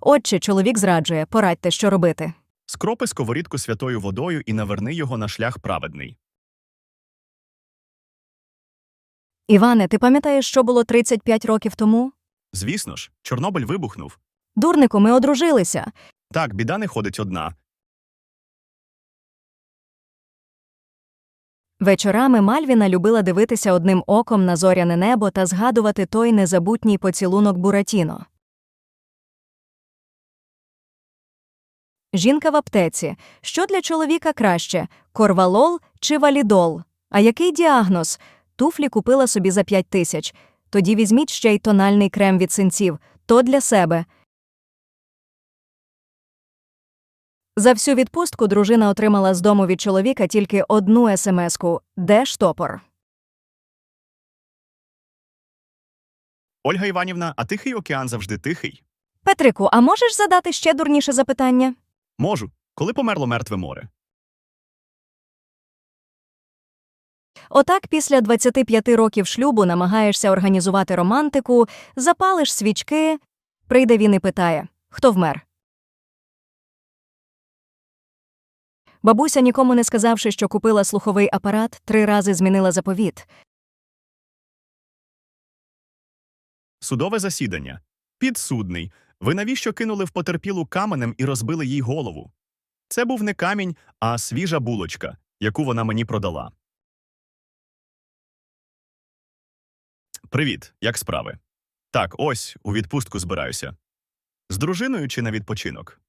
Отче, чоловік зраджує, порадьте, що робити. Скропи сковорідку святою водою і наверни його на шлях праведний. Іване, ти пам'ятаєш, що було 35 років тому? Звісно ж, Чорнобиль вибухнув. Дурнику, ми одружилися. Так, біда не ходить одна. Вечорами Мальвіна любила дивитися одним оком на зоряне небо та згадувати той незабутній поцілунок Буратіно. Жінка в аптеці. Що для чоловіка краще корвалол чи валідол? А який діагноз? Туфлі купила собі за 5 тисяч. Тоді візьміть ще й тональний крем від синців. То для себе. За всю відпустку дружина отримала з дому від чоловіка тільки одну смс-ку «Де штопор?». Ольга Іванівна, а тихий океан завжди тихий? Петрику, а можеш задати ще дурніше запитання? Можу. Коли померло мертве море? Отак після 25 років шлюбу намагаєшся організувати романтику, запалиш свічки. Прийде він і питає «Хто вмер?». Бабуся, нікому не сказавши, що купила слуховий апарат, три рази змінила заповіт. Судове засідання. Підсудний. Ви навіщо кинули в потерпілу каменем і розбили їй голову? Це був не камінь, а свіжа булочка, яку вона мені продала. Привіт, як справи? Так, ось у відпустку збираюся. З дружиною чи на відпочинок?